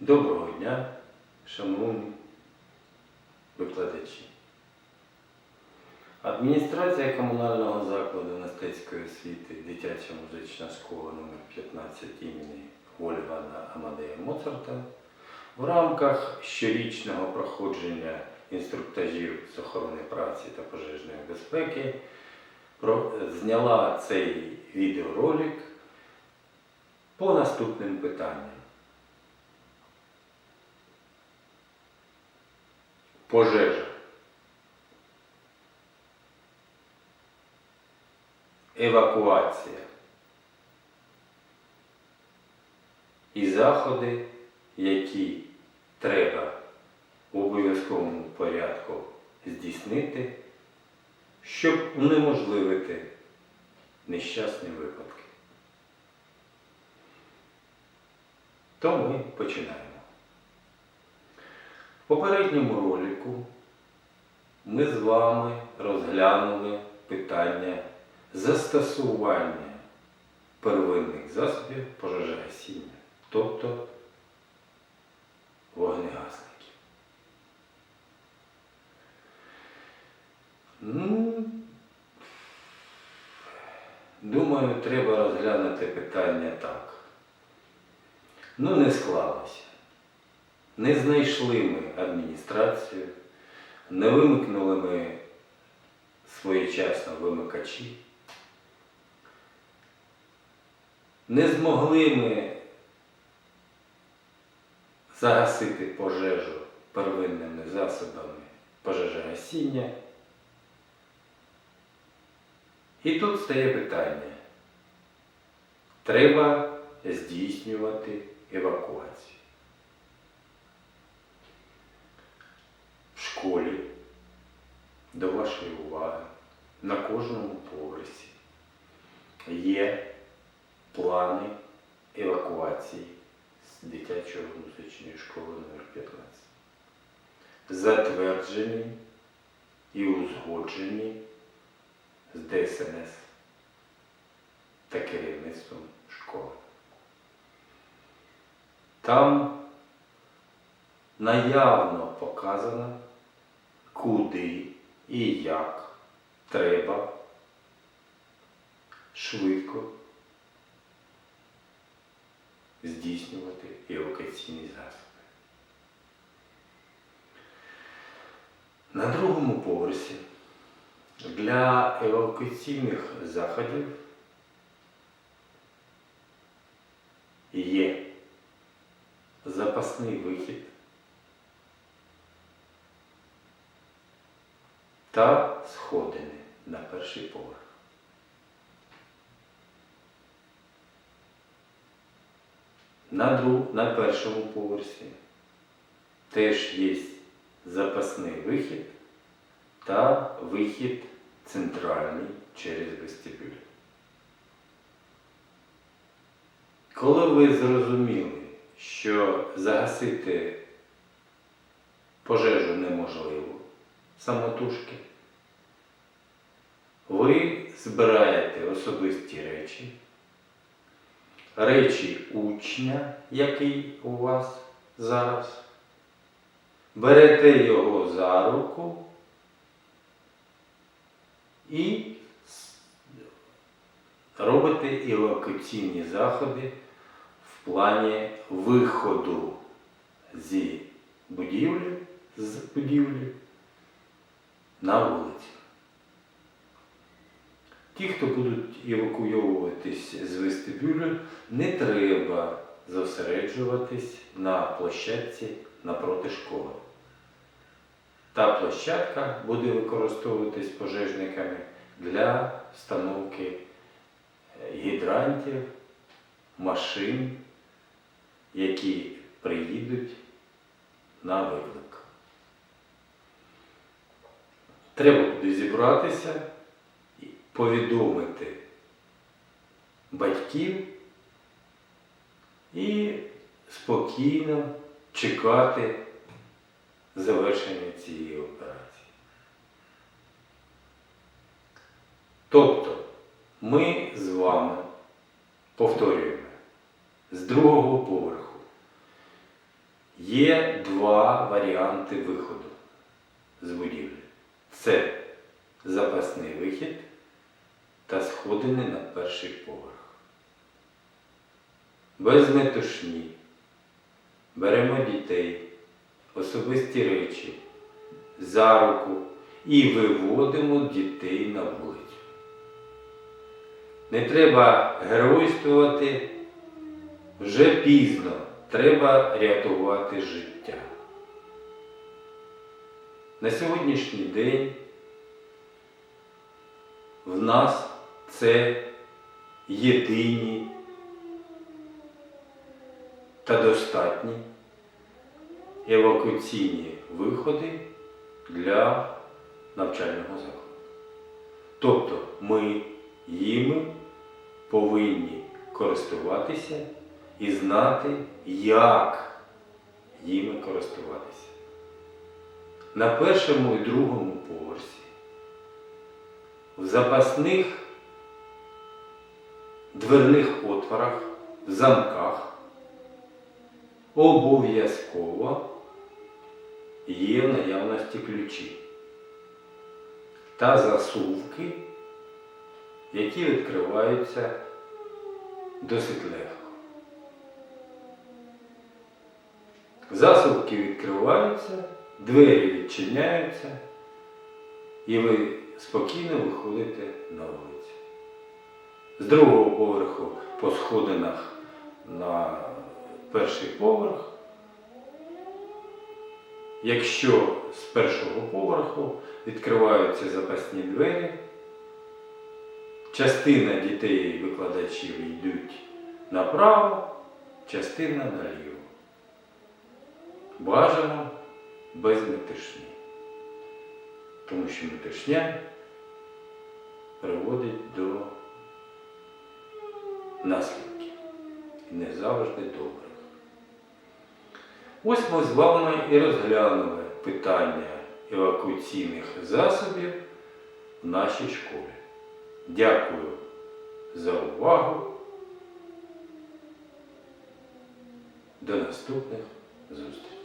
Доброго дня, шановні викладачі. Адміністрація комунального закладу мистецької освіти Дитяча музична школа номер 15 імені Вольфгана Амадея Моцарта в рамках щорічного проходження інструктажів з охорони праці та пожежної безпеки зняла цей відеоролик по наступним питанням. Пожежа. Евакуація. І заходи, які треба в обов'язковому порядку здійснити, щоб унеможливити нещасні випадки. То ми починаємо. В попередньому ролику ми з вами розглянули питання застосування первинних засобів пожежогасіння, тобто вогнегасників. Ну, думаю, треба розглянути питання так. Ну, не склалося. Не знайшли ми адміністрацію, не вимикнули ми своєчасно вимикачі. Не змогли ми загасити пожежу первинними засобами пожежогасіння. І тут стає питання. Треба здійснювати евакуацію. В школі до вашої уваги на кожному поверсі є плани евакуації з дитячої музичної школи номер 15 затверджені і узгоджені з ДСНС та керівництвом школи. Там наявно показано, куди і як? Треба. Швидко. Здійснювати евакуаційні засоби. На другому поверсі для евакуаційних заходів є запасний вихід та сходини на перший поверх. На, друг, на першому поверсі теж є запасний вихід та вихід центральний через вестибюль. Коли ви зрозуміли, що загасити пожежу неможливо самотужки, ви збираєте особисті речі, речі учня, який у вас зараз, берете його за руку і робите евакуаційні заходи в плані виходу зі будівлі, з будівлі на вулицю. Ті, хто будуть евакуйовуватись з вестибюлю, не треба зосереджуватись на площадці напроти школи. Та площадка буде використовуватись пожежниками для встановки е, гідрантів, машин, які приїдуть на виклик. Треба буде зібратися і повідомити батьків і спокійно чекати завершення цієї операції. Тобто ми з вами повторюємо з другого поверху Є два варіанти виходу з будівлі. Це запасний вихід та сходини на перший поверх. Без метушні. Беремо дітей, особисті речі, за руку і виводимо дітей на вулицю. Не треба геройствувати вже пізно, треба рятувати життя. На сьогоднішній день в нас це єдині та достатні евакуаційні виходи для навчального закладу. Тобто ми їми повинні користуватися і знати, як їми користуватися. На першому і другому поверсі в запасних дверних отворах, в замках обов'язково є в наявності ключі та засувки, які відкриваються досить легко. Засувки відкриваються, двері відчиняються, і ви спокійно виходите на вулицю. З другого поверху по сходинах на перший поверх. Якщо з першого поверху відкриваються запасні двері, частина дітей і викладачів йдуть направо, частина наліво. Бажано без метишні. Тому що метишня приводить до наслідків не завжди добрих. Ось ми з вами і розглянули питання евакуаційних засобів в нашій школі. Дякую за увагу. До наступних зустрічей.